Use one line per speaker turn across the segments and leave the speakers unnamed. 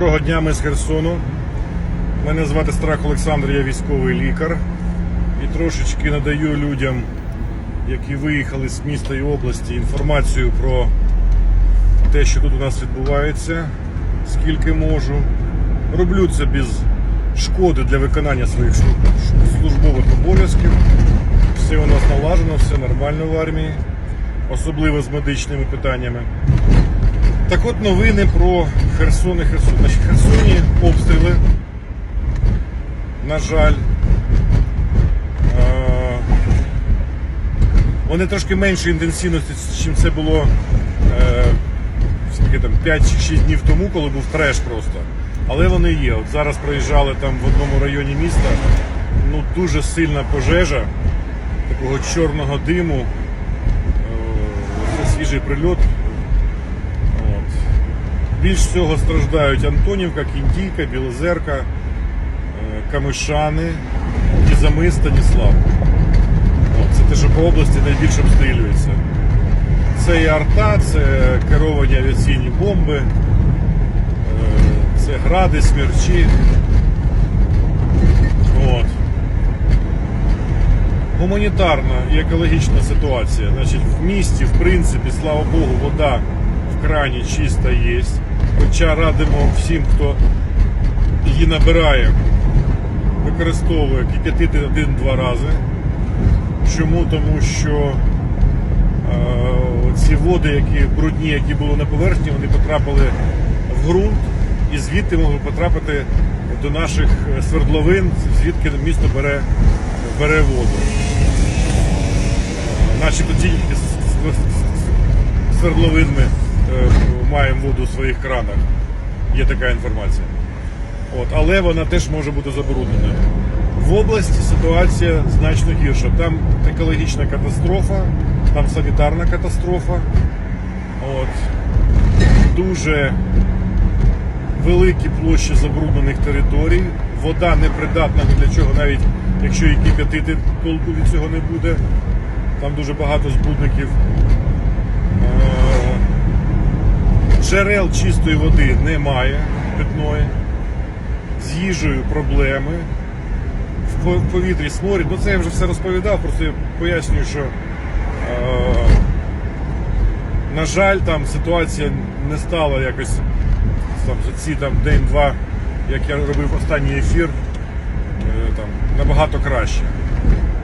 Доброго дня, ми з Херсону. Мене звати Страх Олександр, я військовий лікар. І трошечки надаю людям, які виїхали з міста і області, інформацію про те, що тут у нас відбувається, скільки можу. Роблю це без шкоди для виконання своїх службових обов'язків. Все у нас налажено, все нормально в армії, особливо з медичними питаннями. Так от новини про Херсон і Херсон. Значить, Херсоні обстріли. На жаль. Е, Вони трошки меншої інтенсивності, ніж це було е, там, 5-6 днів тому, коли був треш просто. Але вони є. От зараз проїжджали там в одному районі міста. Ну, дуже сильна пожежа, такого чорного диму. Е, Це свіжий прильот. Більш всього страждають Антонівка, Кіндійка, Білозерка, е, Камишани, Кізами, Станіслав. Це те, що по області найбільше обстрілюється. Це і арта, це керовані авіаційні бомби, е, це гради, смерчі. От. Гуманітарна і екологічна ситуація. Значить, в місті, в принципі, слава Богу, вода в крані чиста є. Хоча радимо всім, хто її набирає, використовує кип'ятити один-два рази. Чому? Тому що е, ці води, які брудні, які були на поверхні, вони потрапили в ґрунт і звідти могли потрапити до наших е, свердловин, звідки місто бере, бере воду. Наші тільки з- з- з- свердловин е, маємо воду у своїх кранах. Є така інформація. От, але вона теж може бути забрудненою. В області ситуація значно гірша. Там екологічна катастрофа, там санітарна катастрофа. От. Дуже великі площі забруднених територій. Вода непридатна ні для чого, навіть якщо її кип'ятити, толку від цього не буде. Там дуже багато збудників. Е, Джерел чистої води немає питної. З їжею проблеми. В повітрі сморід. Ну це я вже все розповідав, просто я пояснюю, що е, на жаль, там ситуація не стала якось там, за ці там день-два, як я робив останній ефір, е, там, набагато краще.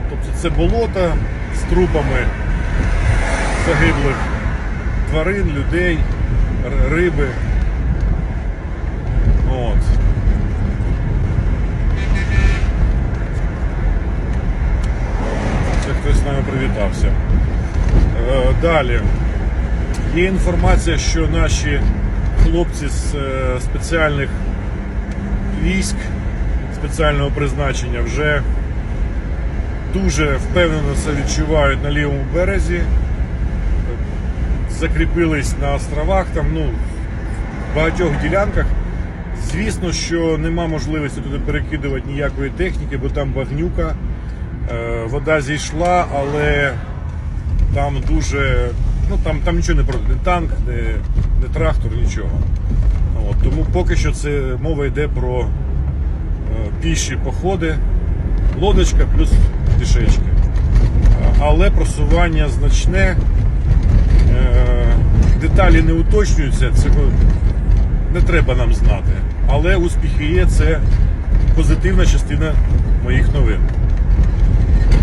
Тобто це болото з трупами загиблих тварин, людей, риби. От. Це хтось з нами привітався. Е, Далі. Є інформація, що наші хлопці з е, спеціальних військ спеціального призначення вже дуже впевнено це відчувають на лівому березі. Закріпились на островах, там, ну, в багатьох ділянках. Звісно, що нема можливості туди перекидувати ніякої техніки, бо там багнюка. Е, Вода зійшла, але там дуже. Ну там, там нічого не про не танк, не, не трактор, нічого. От, тому поки що це мова йде про е, піші походи, лодочка плюс пішечки. Але просування значне. Деталі не уточнюються, цього не треба нам знати. Але успіхи є, це позитивна частина моїх новин.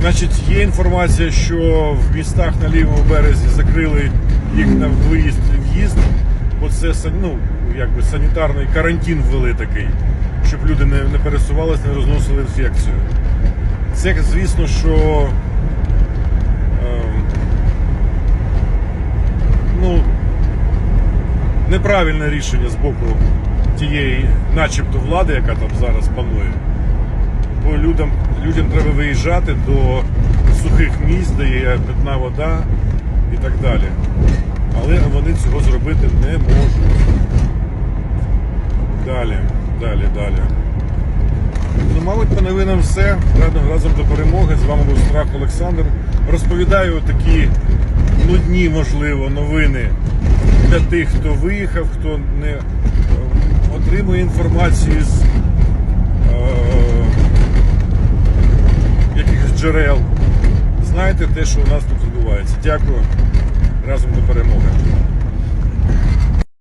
Значить, є інформація, що в містах на лівому березі закрили їх на виїзд і в'їзд, бо це ну, якби санітарний карантин ввели такий, щоб люди не, не пересувалися, не розносили інфекцію. Це, звісно, що ем, ну, неправильне рішення з боку тієї, начебто, влади, яка там зараз панує. Бо людям, людям треба виїжджати до сухих місць, де є питна вода і так далі. Але вони цього зробити не можуть. Далі, далі, далі. Ну, мабуть, по новинам все. Разом, разом до перемоги. З вами був Страх Олександр. Розповідаю такі нудні, можливо, новини для тих, хто виїхав, хто не е, отримує інформацію з е, якихось джерел. Знаєте те, що у нас тут відбувається. Дякую. Разом до перемоги.